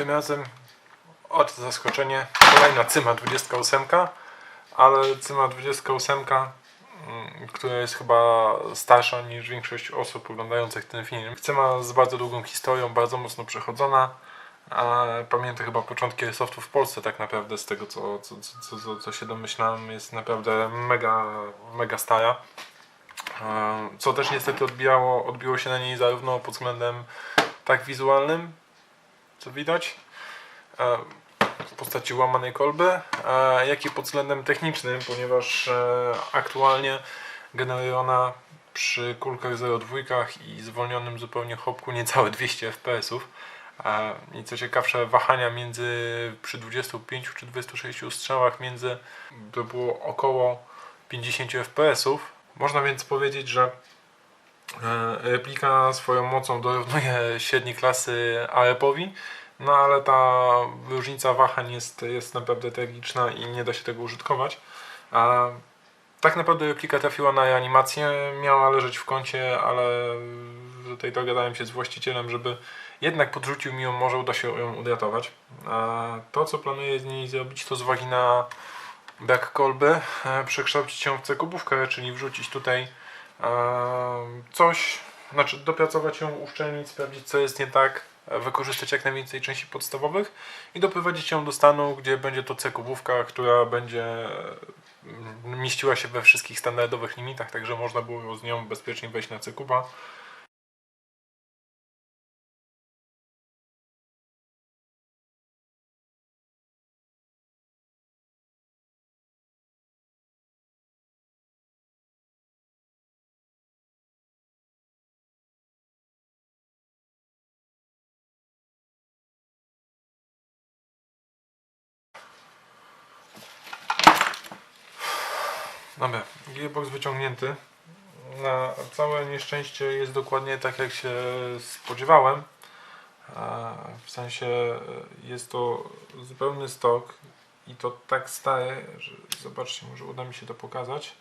Tym razem od zaskoczenie kolejna Cyma 28, ale Cyma 28, mm, która jest chyba starsza niż większość osób oglądających ten film. Cyma z bardzo długą historią, bardzo mocno przechodzona. A pamiętam chyba początki Airsoftów w Polsce tak naprawdę z tego co, co, co, co, co się domyślam jest naprawdę mega, mega stara. Co też niestety odbijało, odbiło się na niej zarówno pod względem tak wizualnym, co widać, e, w postaci łamanej kolby, e, jak i pod względem technicznym, ponieważ e, aktualnie generuje ona przy kulkach 0,2 i zwolnionym zupełnie hopku niecałe 200 fps. E, I co ciekawsze, wahania między przy 25 czy 26 strzałach między to było około 50 fps. Można więc powiedzieć, że replika swoją mocą dorównuje średniej klasy AEP-owi, no ale ta różnica wahań jest, jest naprawdę tragiczna i nie da się tego użytkować. A tak naprawdę replika trafiła na reanimację, miała leżeć w kącie, ale tutaj dogadałem się z właścicielem, żeby jednak podrzucił mi ją, może uda się ją uratować. A to co planuję z niej zrobić to z uwagi na brak kolby, e, przekształcić ją w cekubówkę, czyli wrzucić tutaj e, coś, znaczy dopracować ją, uszczelnić, sprawdzić co jest nie tak, wykorzystać jak najwięcej części podstawowych i doprowadzić ją do stanu, gdzie będzie to cekubówka, która będzie mieściła się we wszystkich standardowych limitach, także można było z nią bezpiecznie wejść na cekuba. Dobra, gearbox wyciągnięty. Na całe nieszczęście jest dokładnie tak jak się spodziewałem. W sensie e, jest to zupełny stok i to tak stare, że zobaczcie, może uda mi się to pokazać.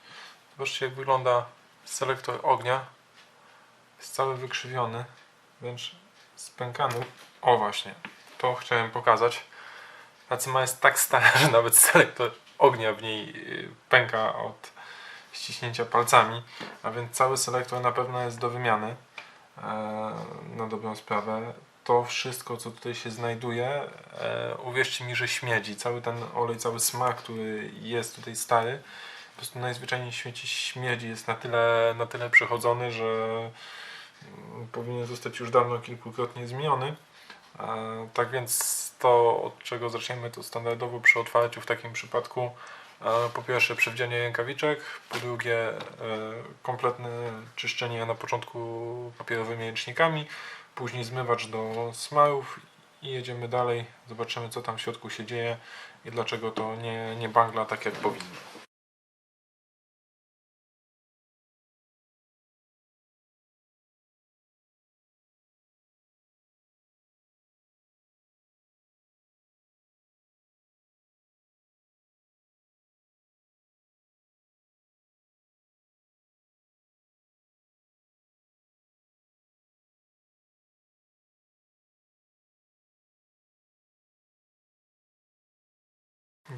Zobaczcie jak wygląda selektor ognia. Jest cały wykrzywiony, wręcz spękany. O właśnie, to chciałem pokazać. Ta cyma jest tak stara, że nawet selektor ognia w niej y, pęka od ściśnięcia palcami, a więc cały selektor na pewno jest do wymiany e, na dobrą sprawę. To wszystko, co tutaj się znajduje, e, uwierzcie mi, że śmierdzi. Cały ten olej, cały smak, który jest tutaj stary, po prostu najzwyczajniej w świecie śmierdzi. Jest na tyle, na tyle przechodzony, że powinien zostać już dawno kilkukrotnie zmieniony. Tak więc to, od czego zaczniemy, to standardowo przy otwarciu w takim przypadku e, po pierwsze przewdzianie rękawiczek, po drugie e, kompletne czyszczenie na początku papierowymi ręcznikami, później zmywacz do smarów i jedziemy dalej, zobaczymy co tam w środku się dzieje i dlaczego to nie, nie bangla tak jak powinno.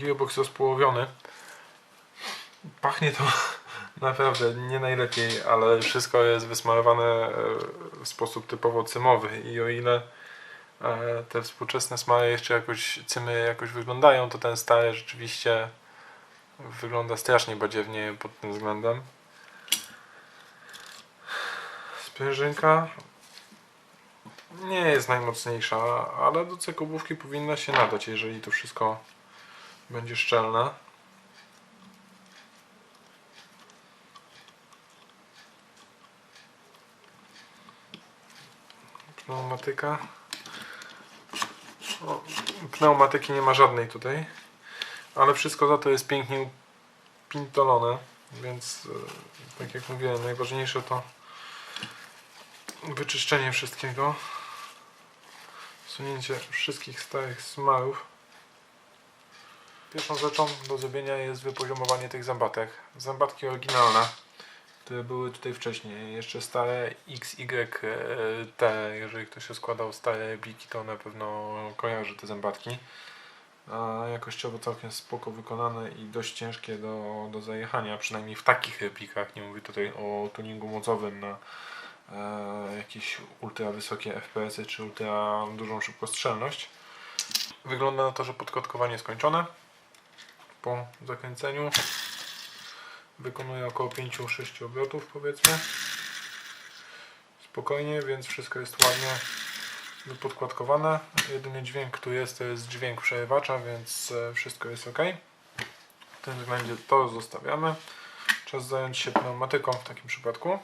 Gearbox rozpołowiony. Pachnie to naprawdę nie najlepiej, ale wszystko jest wysmarowane e, w sposób typowo cymowy i o ile e, te współczesne smary jeszcze jakoś cymy jakoś wyglądają, to ten stary rzeczywiście wygląda strasznie badziewnie pod tym względem. Sprężynka nie jest najmocniejsza, ale do cekubówki powinna się nadać, jeżeli to wszystko będzie szczelne. Pneumatyka. O, pneumatyki nie ma żadnej tutaj, ale wszystko za to jest pięknie upintolone, więc e, tak jak mówiłem, najważniejsze to wyczyszczenie wszystkiego, usunięcie wszystkich starych smarów. Pierwszą rzeczą do zrobienia jest wypoziomowanie tych zębatek. Zębatki oryginalne, które były tutaj wcześniej. Jeszcze stare XYT, jeżeli ktoś się składał stare pliki, to na pewno kojarzy te zębatki. A jakościowo całkiem spoko wykonane i dość ciężkie do, do zajechania, przynajmniej w takich replikach. Nie mówię tutaj o tuningu mocowym na e, jakieś ultra wysokie FPS -y, czy ultra dużą szybkostrzelność. Wygląda na to, że podkładkowanie skończone. Po zakręceniu wykonuje około 5-6 obrotów powiedzmy. Spokojnie, więc wszystko jest ładnie podkładkowane. Jedyny dźwięk, który jest, to jest dźwięk przerywacza, więc e, wszystko jest ok. W tym względzie to zostawiamy. Czas zająć się pneumatyką w takim przypadku.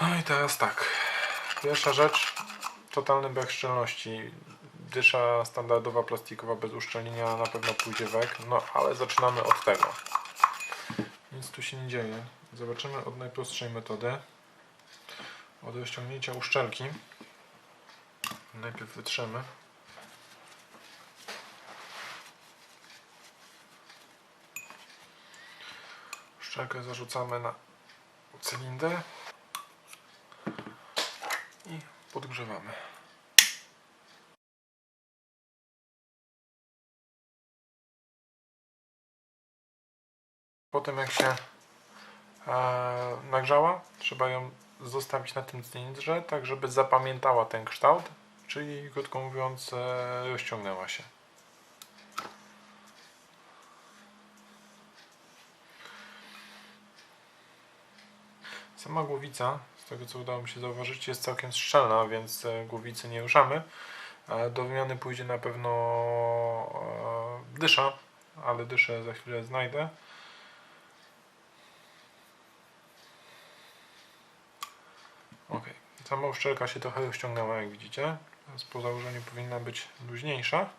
No i teraz tak. Pierwsza rzecz, totalny brak szczelności. Dysza standardowa, plastikowa, bez uszczelnienia na pewno pójdzie wek, no ale zaczynamy od tego. Nic tu się nie dzieje. Zobaczymy od najprostszej metody. Od rozciągnięcia uszczelki. Najpierw wytrzemy. Uszczelkę zarzucamy na cylinder i podgrzewamy. Potem jak się e, nagrzała, trzeba ją zostawić na tym cylindrze, tak żeby zapamiętała ten kształt, czyli krótko mówiąc e, rozciągnęła się. Sama głowica, z tego co udało mi się zauważyć, jest całkiem szczelna, więc e, głowicy nie ruszamy. E, Do wymiany pójdzie na pewno e, dysza, ale dyszę za chwilę znajdę. Ok, sama uszczelka się trochę rozciągnęła, jak widzicie. Teraz po założeniu powinna być luźniejsza,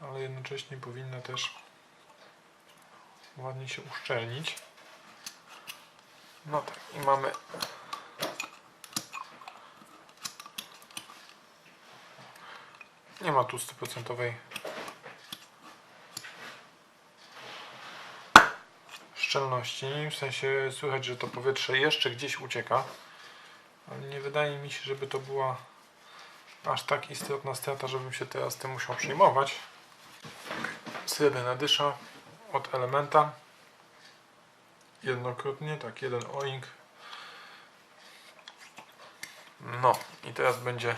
ale jednocześnie powinna też ładnie się uszczelnić. No tak, i mamy nie ma tu 100% szczelności, w sensie słychać, że to powietrze jeszcze gdzieś ucieka. Ale nie wydaje mi się, żeby to była aż tak istotna strata, żebym się teraz tym musiał przejmować. Srebrna dysza od elementa. Jednokrotnie, tak, jeden oink. No i teraz będzie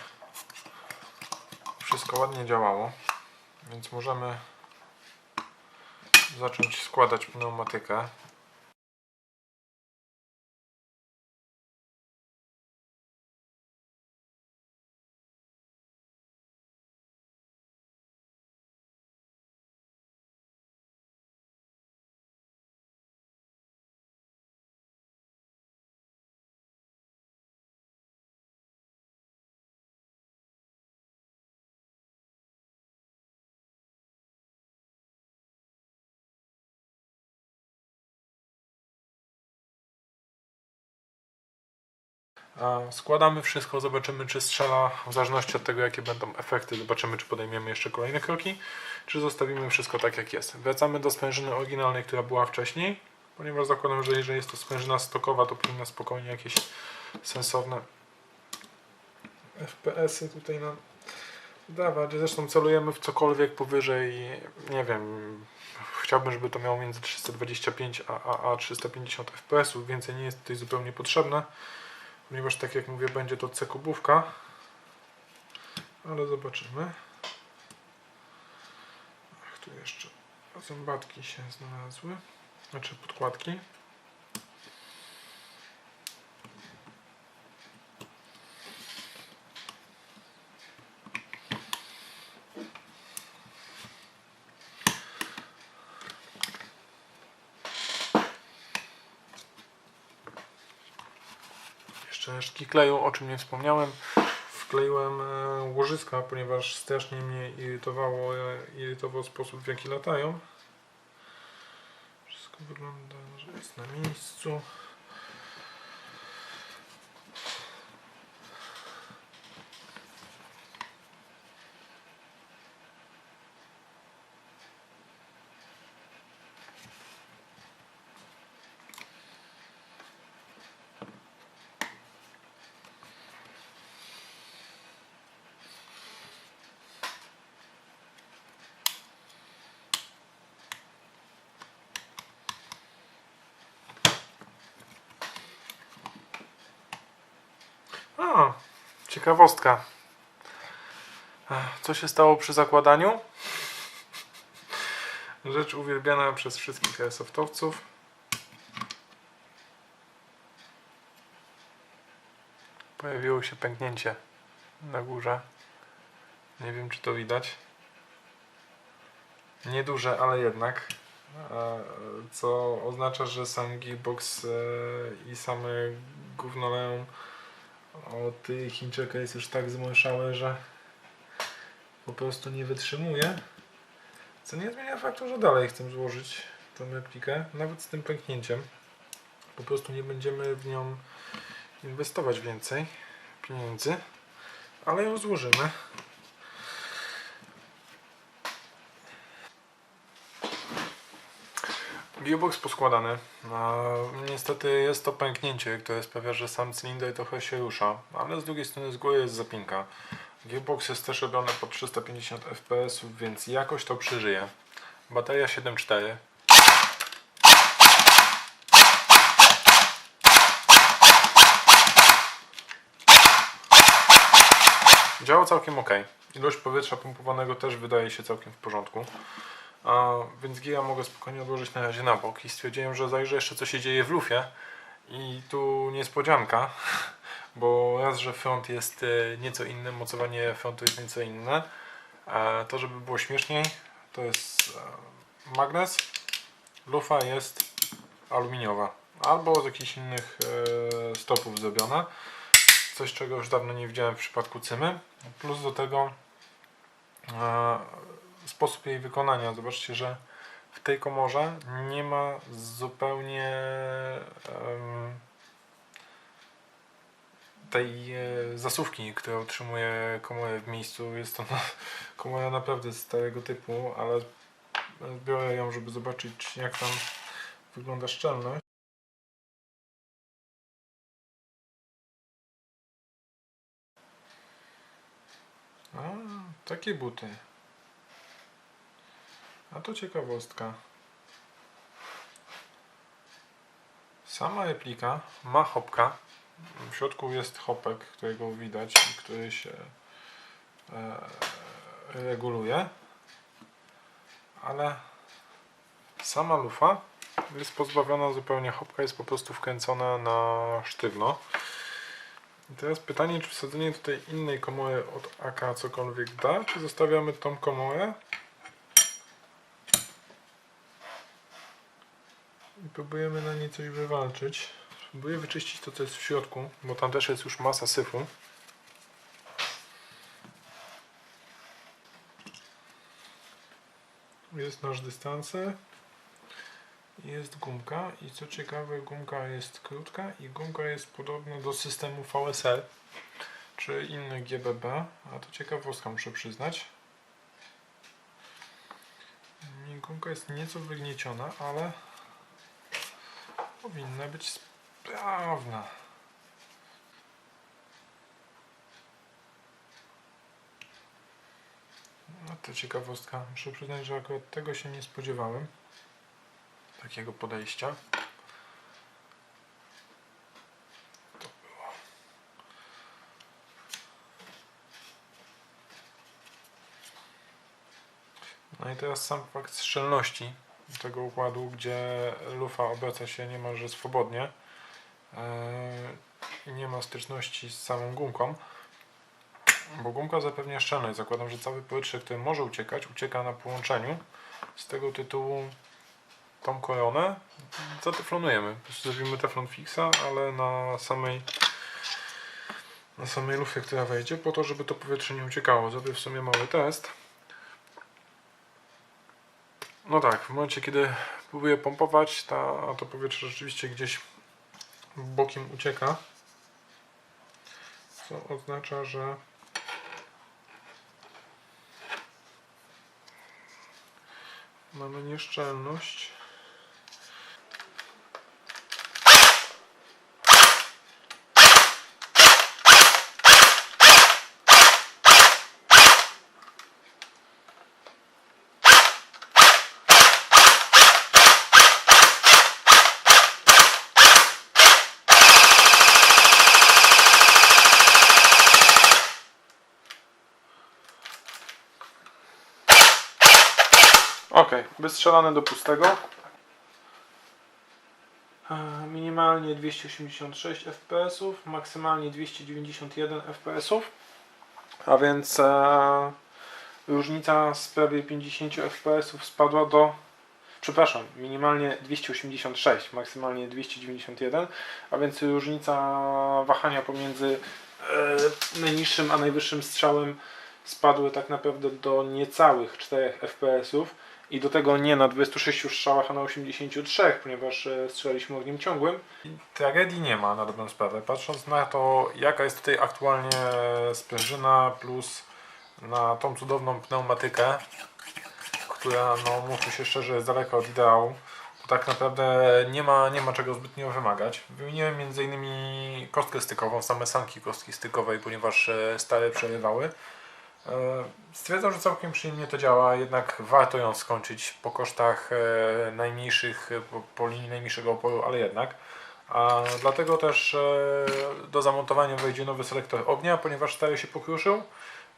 wszystko ładnie działało, więc możemy zacząć składać pneumatykę. Składamy wszystko, zobaczymy czy strzela, w zależności od tego jakie będą efekty, zobaczymy czy podejmiemy jeszcze kolejne kroki, czy zostawimy wszystko tak jak jest. Wracamy do sprężyny oryginalnej, która była wcześniej, ponieważ zakładam, że jeżeli jest to sprężyna stokowa, to powinna spokojnie jakieś sensowne FPS-y tutaj nam dawać. Zresztą celujemy w cokolwiek powyżej, nie wiem, chciałbym, żeby to miało między 325 a, a, a 350 FPS-ów, więcej nie jest tutaj zupełnie potrzebne ponieważ tak jak mówię będzie to C-kubówka ale zobaczymy. Ach, tu jeszcze zębatki się znalazły. Znaczy podkładki resztki kleju, o czym nie wspomniałem. Wkleiłem e, łożyska, ponieważ strasznie mnie irytowało, e, irytował sposób w jaki latają. Wszystko wygląda, że jest na miejscu. Ciekawostka. Co się stało przy zakładaniu? Rzecz uwielbiana przez wszystkich airsoftowców. Pojawiło się pęknięcie na górze. Nie wiem, czy to widać. Nieduże, ale jednak. Co oznacza, że sam gearbox e, i same gówno leją od tej Chińczyka jest już tak zmąszałe, że po prostu nie wytrzymuje. Co nie zmienia faktu, że dalej chcę złożyć tę replikę, nawet z tym pęknięciem. Po prostu nie będziemy w nią inwestować więcej pieniędzy, ale ją złożymy. Gearbox poskładany. Niestety jest to pęknięcie, które sprawia, że sam cylinder trochę się rusza, ale z drugiej strony z góry jest zapinka. Gearbox jest też robiony po 350 fps, więc jakoś to przeżyje. Bateria 7.4. Działa całkiem ok. Ilość powietrza pompowanego też wydaje się całkiem w porządku. Więc gira mogę spokojnie odłożyć na razie na bok i stwierdziłem, że zajrzę jeszcze co się dzieje w lufie. I tu niespodzianka, bo raz, że front jest e, nieco inny, mocowanie frontu jest nieco inne. To, żeby było śmieszniej, to jest e, magnes. Lufa jest aluminiowa albo z jakichś innych e, stopów zrobiona. Coś, czego już dawno nie widziałem w przypadku cymy. Plus do tego sposób jej wykonania. Zobaczcie, że w tej komorze nie ma zupełnie tej e, zasówki, która utrzymuje komorę w miejscu. Jest to komora naprawdę starego typu, ale biorę ją, żeby zobaczyć jak tam wygląda szczelność. Takie buty. A to ciekawostka. Sama replika ma hopka. W środku jest hopek, którego widać i który się e, reguluje. Ale sama lufa jest pozbawiona zupełnie hopka, jest po prostu wkręcona na sztywno. I teraz pytanie, czy wsadzenie tutaj innej komory od AK cokolwiek da, czy zostawiamy tą komorę próbujemy na niej coś wywalczyć. Spróbuję wyczyścić to, co jest w środku, bo tam też jest już masa syfu. Jest nasz dystanser. Jest gumka i co ciekawe gumka jest krótka i gumka jest podobna do systemu VSL czy innych GBB, a to ciekawostka muszę przyznać. Gumka jest nieco wygnieciona, ale powinna być sprawna. No to ciekawostka. Muszę przyznać, że akurat tego się nie spodziewałem. Takiego podejścia. To było. No i teraz sam fakt szczelności tego układu, gdzie lufa obraca się niemalże swobodnie yy, i nie ma styczności z samą gumką, bo gumka zapewnia szczelność. Zakładam, że całe powietrze, które może uciekać, ucieka na połączeniu. Z tego tytułu tą koronę zateflonujemy. Po prostu zrobimy teflon fixa, ale na samej na samej lufie, która wejdzie, po to, żeby to powietrze nie uciekało. Zrobię w sumie mały test. No tak, w momencie kiedy próbuję pompować, ta, to powietrze rzeczywiście gdzieś bokiem ucieka. Co oznacza, że mamy nieszczelność. Ok, wystrzelane do pustego. E, Minimalnie 286 fps, maksymalnie 291 fps. A więc e, różnica z prawie 50 fps spadła do. Przepraszam, minimalnie 286, maksymalnie 291, a więc różnica wahania pomiędzy e, najniższym a najwyższym strzałem spadły tak naprawdę do niecałych 4 fps i do tego nie na 26 strzałach, a na 83, ponieważ e, strzelaliśmy ogniem ciągłym. Tragedii nie ma na dobrą sprawę. Patrząc na to, jaka jest tutaj aktualnie sprężyna, plus na tą cudowną pneumatykę, która, no mówmy się szczerze, jest daleka od ideału, to tak naprawdę nie ma, nie ma czego zbytnio wymagać. Wymieniłem m.in. kostkę stykową, same sanki kostki stykowej, ponieważ e, stare przerywały. E, Stwierdzam, że całkiem przyjemnie to działa, jednak warto ją skończyć po kosztach e, najmniejszych, e, po, linii najmniejszego oporu, ale jednak. A dlatego też do zamontowania wejdzie nowy selektor ognia, ponieważ stary się pokruszył.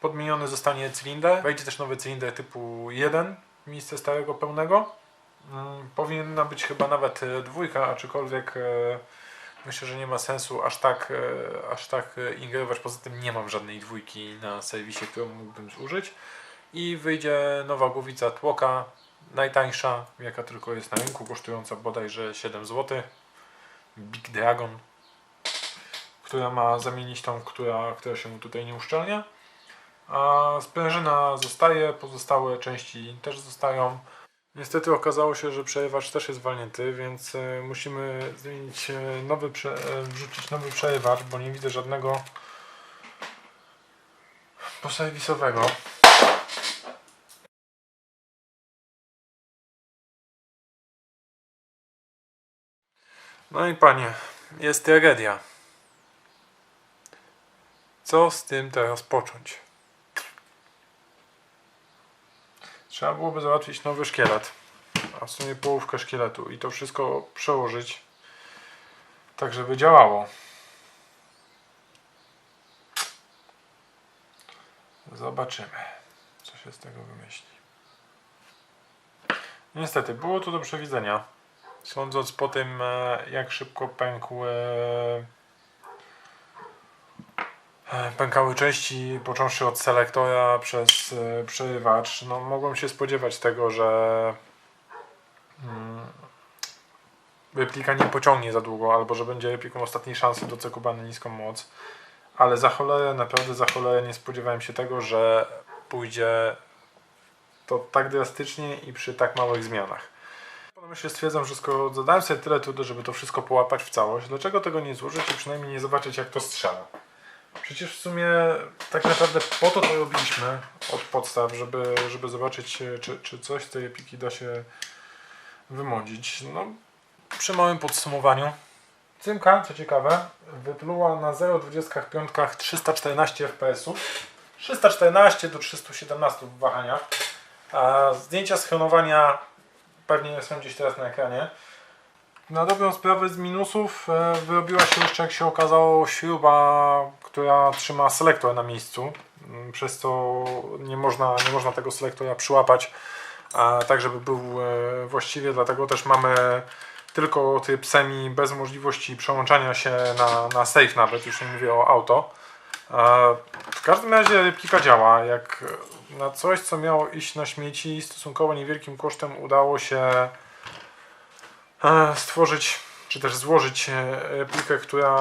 Podmieniony zostanie cylinder. Wejdzie też nowy cylinder typu 1 w miejsce starego pełnego. Mm, Powinna być chyba nawet dwójka, aczkolwiek myślę, że nie ma sensu aż tak, e, aż tak e, ingerować. Poza tym nie mam żadnej dwójki na serwisie, którą mógłbym zużyć. I wyjdzie nowa głowica tłoka, najtańsza, jaka tylko jest na rynku, kosztująca bodajże 7 zł. Big Dragon, która ma zamienić tą, która, która się tutaj nie uszczelnia. A sprężyna zostaje, pozostałe części też zostają. Niestety okazało się, że przerywacz też jest walnięty, więc e, musimy zmienić e, nowy, e, wrzucić nowy przerywacz, bo nie widzę żadnego poserwisowego. No i panie, jest tragedia. Co z tym teraz począć? Trzeba byłoby załatwić nowy szkielet, a w sumie połówkę szkieletu i to wszystko przełożyć tak, żeby działało. Zobaczymy, co się z tego wymyśli. Niestety, było to do przewidzenia. Sądząc po tym, e, jak szybko pękł, e, e, pękały części, począwszy od selektora przez e, przerywacz, no mogłem się spodziewać tego, że mm, replika nie pociągnie za długo, albo że będzie repliką ostatniej szansy do Cekuba na niską moc. Ale za cholerę, naprawdę za cholerę nie spodziewałem się tego, że pójdzie to tak drastycznie i przy tak małych zmianach. Po stwierdzam, że skoro zadałem sobie tyle trudu, żeby to wszystko połapać w całość, dlaczego tego nie złożyć i przynajmniej nie zobaczyć jak to strzela? Przecież w sumie tak naprawdę po to to robiliśmy od podstaw, żeby, żeby zobaczyć e, czy, czy coś z tej epiki da się wymodzić. No, przy małym podsumowaniu Cymka, co ciekawe, wypluła na 0,25 314 fps. 314 do 317 w wahaniach. A zdjęcia schronowania pewnie są gdzieś teraz na ekranie. Na dobrą sprawę z minusów e, wyrobiła się jeszcze, jak się okazało, śruba, która trzyma selektor na miejscu. Mm, Przez co nie można, nie można tego selektora przyłapać a tak, żeby był e, właściwie. Dlatego też mamy tylko tryb semi bez możliwości przełączania się na, na safe nawet, już nie mówię o auto. E, W każdym razie replika działa. Jak na coś, co miało iść na śmieci, stosunkowo niewielkim kosztem udało się stworzyć, czy też złożyć e, replikę, która,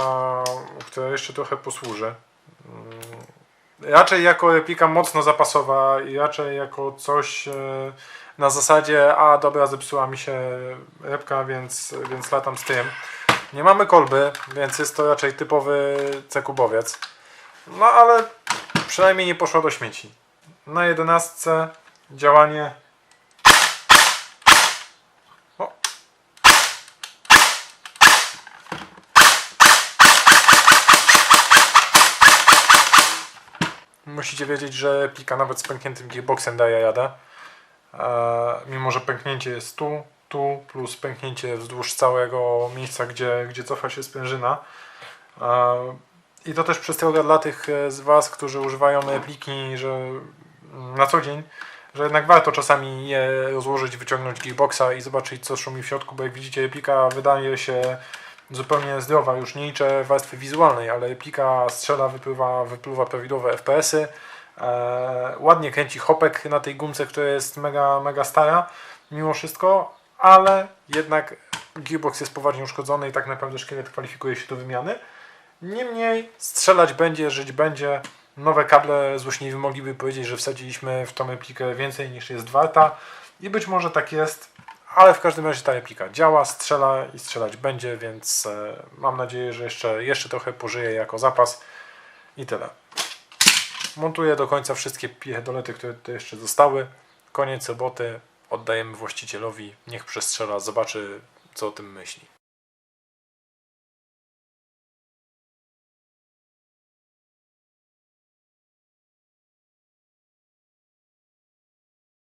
która jeszcze trochę posłuży. Mm, Raczej jako replika mocno zapasowa i raczej jako coś e, na zasadzie, a dobra, zepsuła mi się repka, więc, więc latam z tym. Nie mamy kolby, więc jest to raczej typowy cekubowiec. No ale przynajmniej nie poszła do śmieci. Na jedenastce działanie. Musicie wiedzieć, że plika nawet z pękniętym gearboxem daje radę. E, mimo, że pęknięcie jest tu, tu, plus pęknięcie wzdłuż całego miejsca, gdzie, gdzie cofa się sprężyna. E, I to też przestroga dla tych e, z Was, którzy używają repliki, że mm, na co dzień, że jednak warto czasami je rozłożyć, wyciągnąć gearboxa i zobaczyć co szumi w środku, bo jak widzicie replika wydaje się zupełnie zdrowa, już nie liczę warstwy wizualnej, ale replika strzela, wypływa, wypływa prawidłowe FPS-y, e, ładnie kręci hopek na tej gumce, która jest mega, mega stara mimo wszystko, ale jednak gearbox jest poważnie uszkodzony i tak naprawdę szkielet kwalifikuje się do wymiany. Niemniej strzelać będzie, żyć będzie. Nowe kable złośliwi mogliby powiedzieć, że wsadziliśmy w tą replikę więcej niż jest warta i być może tak jest, ale w każdym razie ta replika działa, strzela i strzelać będzie, więc e, mam nadzieję, że jeszcze, jeszcze trochę pożyje jako zapas i tyle. Montuję do końca wszystkie pierdolety, które tutaj jeszcze zostały. Koniec roboty, oddajemy właścicielowi, niech przestrzela, zobaczy co o tym myśli.